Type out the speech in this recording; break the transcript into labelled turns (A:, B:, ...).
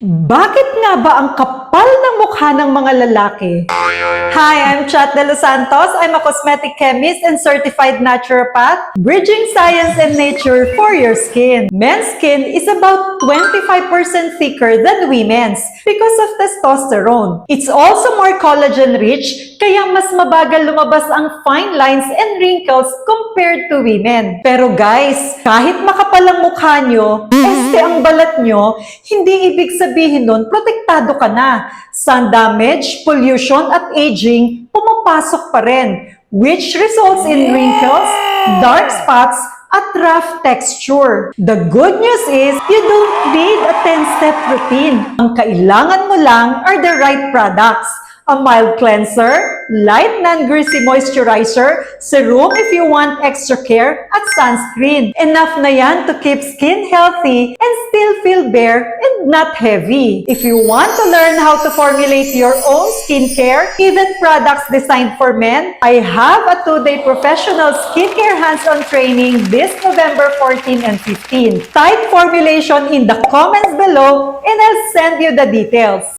A: Bakit nga ba ang kapal ng mukha ng mga lalaki? Hi, I'm Chat De Los Santos. I'm a cosmetic chemist and certified naturopath, bridging science and nature for your skin. Men's skin is about 25% thicker than women's because of testosterone. It's also more collagen-rich, kaya mas mabagal lumabas ang fine lines and wrinkles compared to women. Pero guys, kahit makapal ang mukha nyo, este ang balat nyo, hindi ibig sabihin nun, protektado ka na. Sun damage, pollution, at aging, pumapasok pa rin, which results in wrinkles, dark spots, at rough texture. The good news is, you don't need a 10-step routine. Ang kailangan mo lang are the right products. A mild cleanser, light non-greasy moisturizer, serum if you want extra care, at sunscreen. Enough na yan to keep skin healthy and still feel bare and not heavy. If you want to learn how to formulate your own skincare, even products designed for men, I have a two-day professional skincare hands-on training this November 14 and 15. Type formulation in the comments below and I'll send you the details.